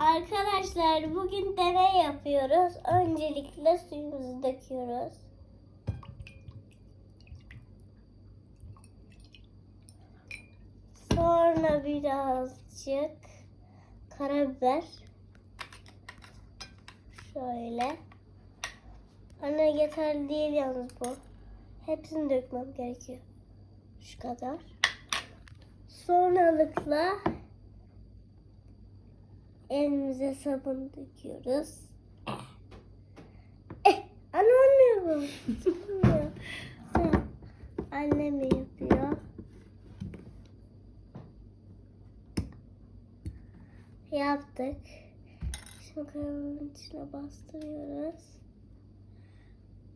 Arkadaşlar bugün deney yapıyoruz. Öncelikle suyumuzu döküyoruz. Sonra birazcık karabiber. Şöyle. Anne yeterli değil yalnız bu. Hepsini dökmem gerekiyor. Şu kadar. Sonralıkla elimize sabun döküyoruz. Eh, anne olmuyor bu. Olmuyor. Tamam. Annem yapıyor. Yaptık. Şimdi karabiberin içine bastırıyoruz.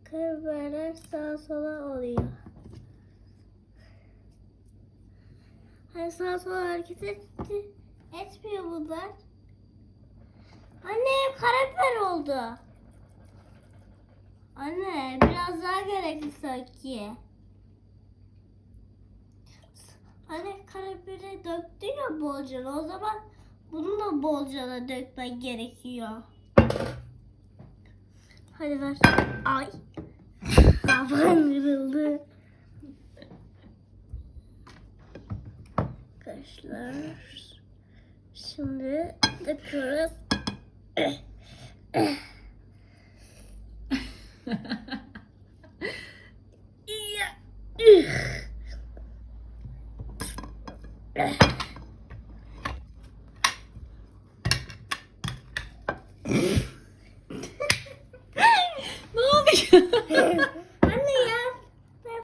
Karabiberler sağa sola oluyor. Hani sağa sola hareket etti. Etmiyor bunlar. Anne karabiber oldu. Anne biraz daha gerekli sanki. Anne karabiberi döktü ya bolca. O zaman bunu da bolca da dökmen gerekiyor. Hadi ver. Ay. Kafam kırıldı. Arkadaşlar. Şimdi ne oluyor?